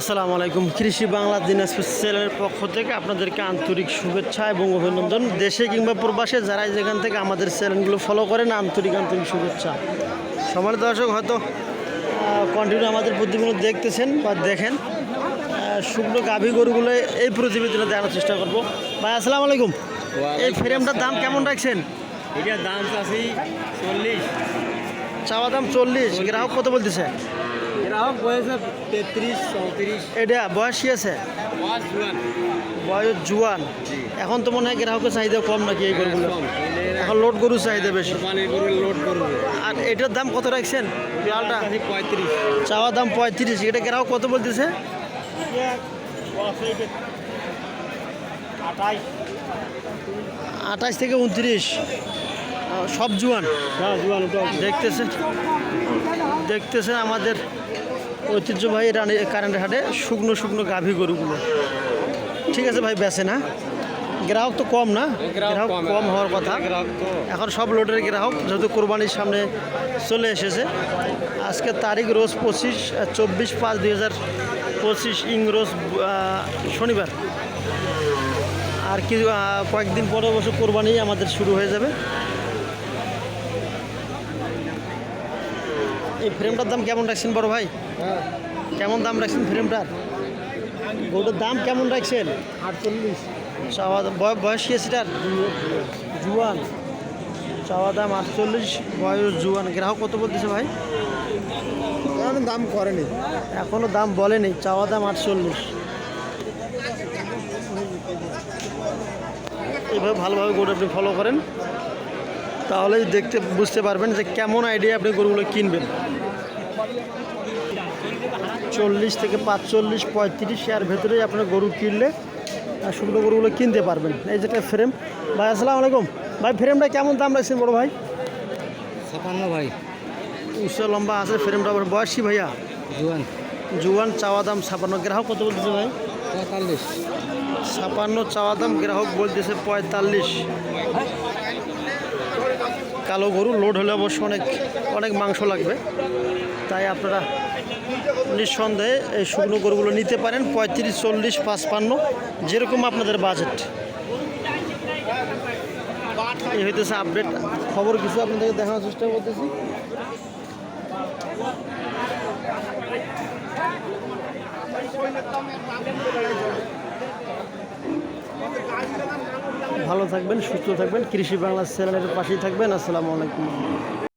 আসসালামু আলাইকুম। কৃষি বাংলা দিনাজপুর সেলের পক্ষ থেকে আপনাদেরকে আন্তরিক শুভেচ্ছা এবং অভিনন্দন। দেশে কিংবা প্রবাসে যারাই যেখান থেকে আমাদের চ্যানেলগুলো ফলো করেন আন্তরিক আন্তরিক শুভেচ্ছা। সমাজ দর্শক হয়তো কন্টিনিউ আমাদের প্রতিবেদন দেখতেছেন বা দেখেন। শুকনো গাভী গরুগুলো এই প্রতিবেদনে দেখানোর চেষ্টা করব। ভাই আসসালামু আলাইকুম। এই ফ্রেমটার দাম কেমন রাখছেন? এটার দাম চাষি চল্লিশ। চাওয়া দাম চল্লিশ। গ্রাহক কত বলতেছে? বয়সে এটা বয়সী আছে? বয়স জুয়ান। এখন তো মনে হয় গ্রাহকের চাহিদা কম নাকি এই গরুগুলো এখন লোড গরু চাহিদা বেশি। আর এটার দাম কত রাখছেন? চাষি পঁয়ত্রিশ। চাওয়া দাম পঁয়ত্রিশ। এটা গ্রাহক কত বলতেছে? আঠাশ থেকে উনত্রিশ। সব জুয়ান? হ্যাঁ জুয়ান। দেখতেছেন? দেখতেছেন আমাদের ঐতিহ্যবাহী রানী কারেন্ট হাটে শুকনো শুকনো গাভী গরুগুলো। ঠিক আছে ভাই বেচে না গ্রাহক তো কম না? গ্রাহক কম হওয়ার কথা। এখন সব লোডের গ্রাহক যেহেতু কোরবানির সামনে চলে এসেছে। আজকে তারিখ রোজ পঁচিশ চব্বিশ পাঁচ দুই হাজার পঁচিশ ইংরোজ শনিবার। আর কি কয়েকদিন পরে অবশ্য কোরবানি আমাদের শুরু হয়ে যাবে। এই ফ্রেমটার দাম কেমন রাখছেন বড় ভাই? হ্যাঁ কেমন দাম রাখছেন ফ্রেমটার? গরুটার দাম কেমন রাখছেন? আটচল্লিশ। চাওয়া বয়স কি আছে এটার জুয়ান। চাওয়া দাম আটচল্লিশ বয়স জুয়ান। গ্রাহক কত বলতেছে ভাই? দাম করেনি। এখনও দাম বলেনি চাওয়া দাম আটচল্লিশ। এইভাবে ভালোভাবে গরু আপনি ফলো করেন। তাহলেই দেখতে বুঝতে পারবেন যে কেমন আইডিয়া আপনি গরুগুলো কিনবেন। চল্লিশ থেকে পাঁচচল্লিশ পঁয়ত্রিশ এর ভেতরেই আপনার গরু কিনলে শুকনো গরুগুলো কিনতে পারবেন। এই যেটা ফ্রেম ভাই আসসালামু আলাইকুম। ভাই ফ্রেমটা কেমন দাম রাখছেন বড় ভাই? ছাপান্ন ভাই। উচ্চ লম্বা আছে ফ্রেমটা বয়সী ভাইয়া? জুয়ান। জুয়ান চাওয়া দাম ছাপান্ন। গ্রাহক কত বলতেছে ভাই? পঁয়তাল্লিশ। ছাপান্ন চাওয়া দাম গ্রাহক বলতেছে পঁয়তাল্লিশ। কালো গরু, লোড হলে অবশ্য অনেক অনেক মাংস লাগবে। তাই আপনারা নিঃসন্দেহে এই শুকনো গরুগুলো নিতে পারেন, পঁয়ত্রিশ, চল্লিশ, পাঁচপান্ন, যেরকম আপনাদের বাজেট এই হইতেছে আপডেট খবর কিছু আপনাদেরকে দেখানোর চেষ্টা করতেছি। ভালো থাকবেন সুস্থ থাকবেন। কৃষি বাংলা চ্যানেলের পাশেই থাকবেন। আসসালামু আলাইকুম।